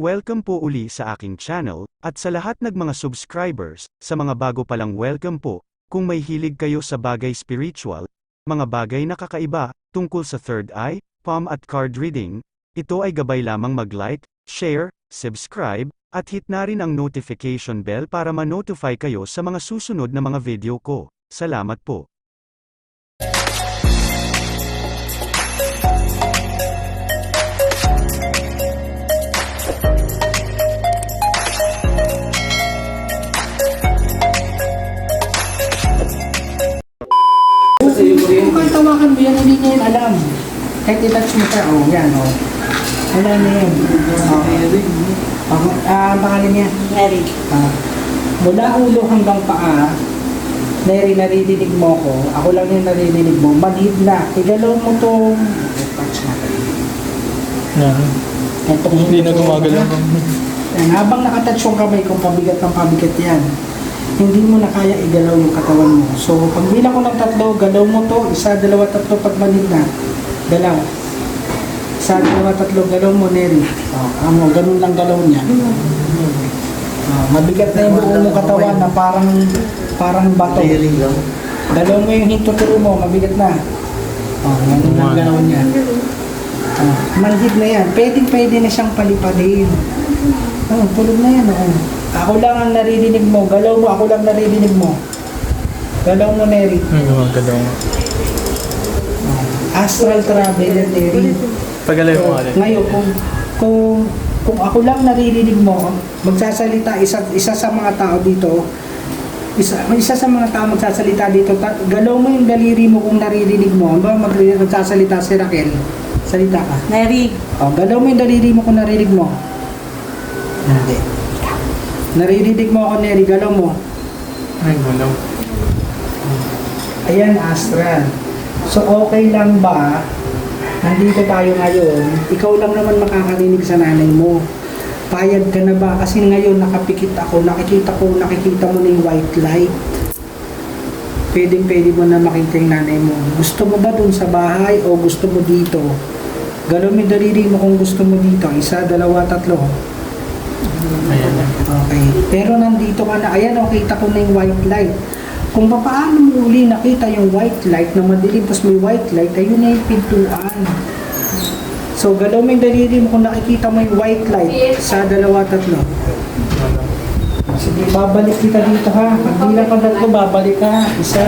Welcome po uli sa aking channel, at sa lahat ng mga subscribers, sa mga bago palang welcome po, kung may hilig kayo sa bagay spiritual, mga bagay na kakaiba, tungkol sa third eye, palm at card reading, ito ay gabay lamang mag-like, share, subscribe, at hit na rin ang notification bell para ma-notify kayo sa mga susunod na mga video ko. Salamat po. Tawakan mo yan, hindi niya yan alam. Kahit itouch mo siya, oh, yan, oh. Wala na yan. Oh. Oh, ah, ang pangalan niya? Mary. Ah, mula ulo hanggang paa, Neri, naririnig mo ko. Ako lang yung naririnig mo. Manhid na. Igalaw mo tong... Touch natin. Yeah. Itong Hindi na gumagalaw. Yan, habang nakatouch yung kamay ko, pabigat ng pabigat yan. Hindi mo na kaya igalaw yung katawan mo. So, pag bilang ko ng tatlo, galaw mo to, isa, dalawa, tatlo, pag manid na, galaw. Isa, dalawa, tatlo, galaw mo, Neri. O, amo, ganun lang galaw niya. O, mabigat na yung buong mo katawan na parang, parang bato. Galaw mo yung hintuturo mo, mabigat na. O, ganun lang galaw niya. Oh, manhid na yan. Pwedeng pwede na siyang palipadin. Oh, tulog na yan. Oh. Ako lang ang naririnig mo. Galaw mo, ako lang naririnig mo. Galaw mo, Neri. Ang gumagalaw nga. Astral traveler, Neri. Pagalaw mo ulit. Ngayon, kung, kung, kung ako lang naririnig mo, magsasalita, isa, isa sa mga tao dito, isa, isa sa mga tao magsasalita dito, ta, galaw mo yung daliri mo kung naririnig mo. Ano ba mag, magsasalita si Raquel? Salita ka. Mary. O, galaw mo yung daliri mo kung narinig mo. Hindi. Naririnig mo ako, Neri. Galaw mo. Ay, galaw. Ayan, astral. So, okay lang ba? Nandito tayo ngayon. Ikaw lang naman makakarinig sa nanay mo. Payag ka na ba? Kasi ngayon nakapikit ako. Nakikita ko, nakikita mo na yung white light. Pwedeng pwede mo na makita yung nanay mo. Gusto mo ba dun sa bahay o gusto mo dito? Galaw mo yung daliri mo kung gusto mo dito. Isa, dalawa, tatlo. Ayan. Okay. Pero nandito ka na, ayan o, kita ko na yung white light. Kung paano mo uli nakita yung white light na madilim tapos may white light, ayun na yung pintuan. So, galaw mo yung daliri mo kung nakikita mo yung white light sa dalawa, tatlo. Sige, babalik kita dito ha. Pag bilang ka tatlo, babalik ka. Isa,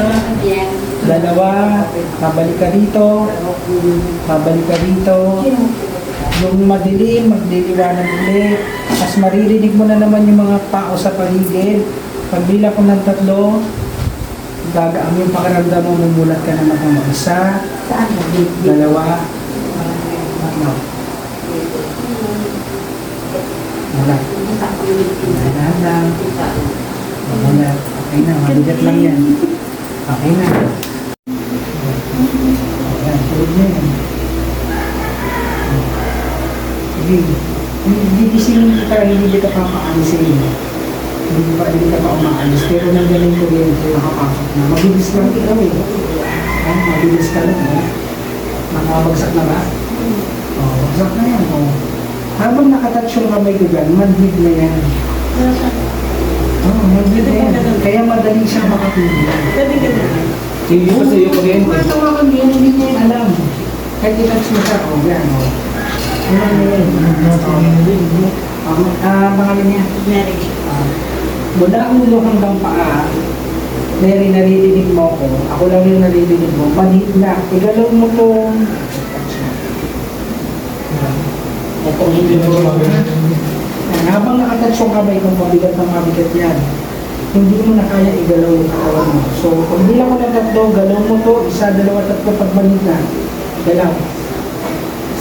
dalawa, babalik ka dito, babalik ka dito. Yung madilim, magdiliwanag ulit. Tapos maririnig mo na naman yung mga tao sa paligid. Pag bilang ko ng tatlo, gagaan yung pakiramdam mo, mumulat ka naman ng mga isa, dalawa, tatlo. Mulat. Dahan lang. Mulat. Okay na, mabigat lang yan. Okay na. Ayan, tulog na yan. Sige. Hindi gising kita, hindi kita papaalisin. Hindi pa, hindi ka pa umaalis. Pero nandiyan yung kuryente, nakapasok na. Mabilis lang ikaw eh. Ay, mabilis ka lang eh. Nakabagsak na ba? Oo, bagsak na yan. Oh. Habang nakatouch yung kamay ko dyan, manhid na yan. Oo, oh, manhid na yan. Kaya madali siya makatulog. Gabi gabi. Hindi pa sa iyo kuryente. Kung tawakan mo yan, hindi niya alam. Kahit itouch mo siya, o yan, o. Ano na? Ah, ah, pangalan niya? Mary. Ah, mula ulo hanggang paa, Mary, naririnig mo ko. Ako lang yung naririnig mo. Manhid na. Igalaw mo to. Ito, hindi na. Yan, habang nakatouch yung kamay kung mabigat ng mabigat yan, hindi mo na kaya igalaw yung katawan mo. So, kung bilang ko ng tatlo, galaw mo to, isa, dalawa, tatlo, pag manid na, galaw.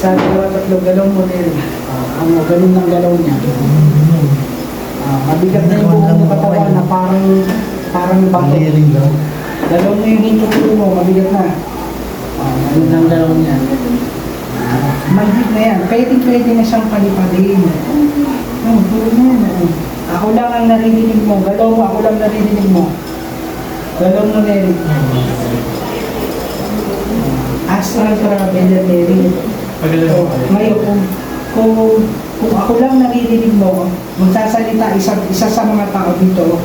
Isa, dalawa, tatlo, galaw mo na yun. Ah, ano, ganun lang galaw niya. Ah, mabigat na yung buong katawan na parang, parang bato. Galaw mo yung hintutulo mo, mabigat na. Ah, ganun lang galaw niya. Ah, Manhid na yan. Pwede, pwede na siyang palipadin. Oh, tulog na yan. Ako lang ang naririnig mo. Galaw mo, ako lang naririnig mo. Galaw mo, Neri. Astral traveler, Neri. So, ngayon, kung, kung kung ako lang naririnig mo, magsasalita isa, isa sa mga tao dito,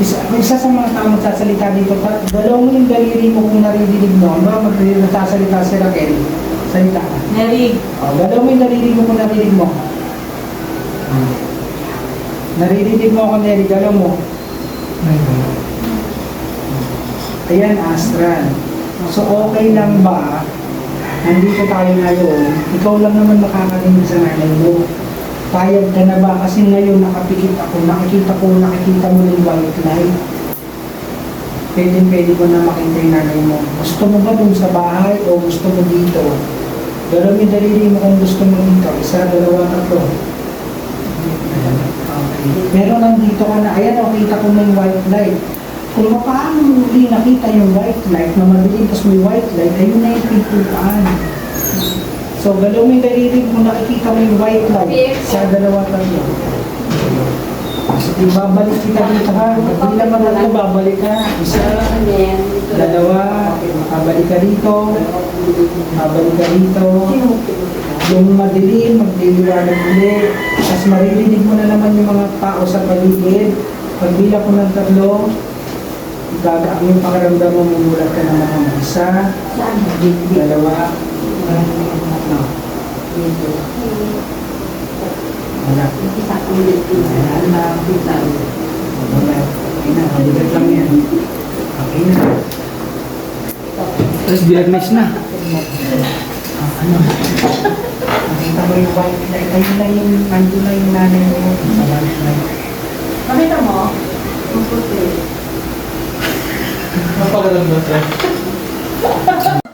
isa, isa sa mga tao magsasalita dito, pa- galaw mo yung daliri mo kung naririnig mo, ano, mag- magsasalita si Raquel, salita ka. Neri, Oh, galaw mo yung daliri mo kung naririnig mo. Naririnig mo ako, Neri, galaw mo. Ayan, astral. So, okay lang ba? Nandito tayo ngayon. Ikaw lang naman makakarinig sa nanay mo. Payag ka na ba? Kasi ngayon nakapikit ako. Nakikita ko, nakikita mo yung white light. Pwede, pwede ko na makita yung nanay mo. Gusto mo ba dun sa bahay o gusto mo dito? Dalaw yung daliri mo kung gusto mo dito. Isa, dalawa, tatlo. Okay. Pero nandito ka na, ayan, oh, kita ko na yung white light. Kung paano mo uli nakita yung white light na madilim tapos may white light, ayun na yung pintuan. So, galaw mo yung daliri kung nakikita mo yung white light sa dalawa tatlo. So, ibabalik kita dito ha. Hindi naman ako babalik ka. Isa, dalawa, babalik ka dito, babalik ka dito. Yung madilim, magliliwanag ulit. Tapos maririnig mo na naman yung mga tao sa paligid. Pagbila ko ng tatlo, gagaan yung pakiramdam mo, mumulat ka naman ng isa, dalawa, tatlo. Wala. Wala na. Wala. Okay na, mabigat lang yan. Okay na. Tapos biyernes na. Ah, ano? Nakita mo yung white light. Ayun na yung, nandun na yung nanay mo. Sa white light. Maputi. Napakaramdam, sir.